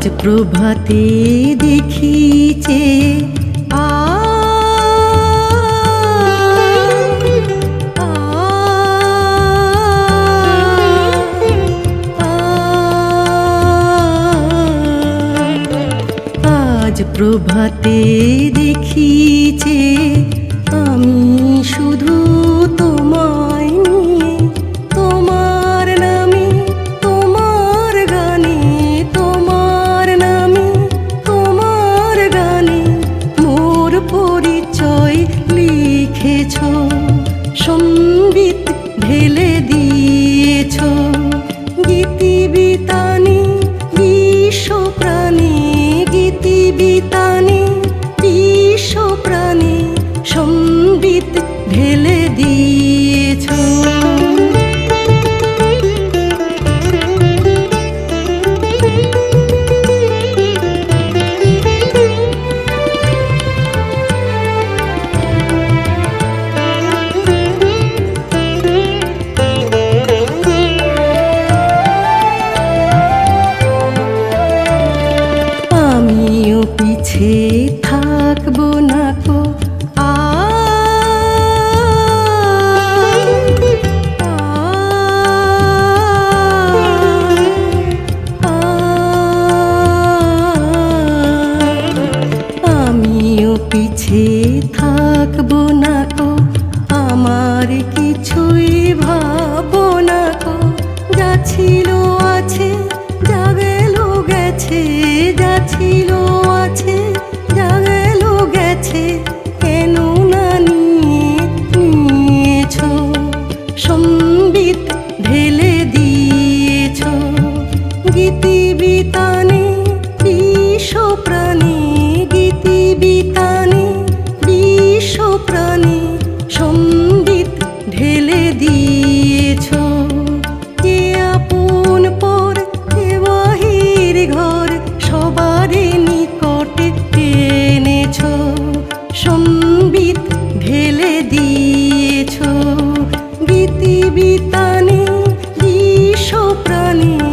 আজ প্রভাতে দেখিছে আজ প্রভাতে দেখিছে আমি শুধু তোমায় অমৃত ঢেলে দিয়েছ। আমি পিছে 起 জীবিতানে বিশ্ব প্রাণী।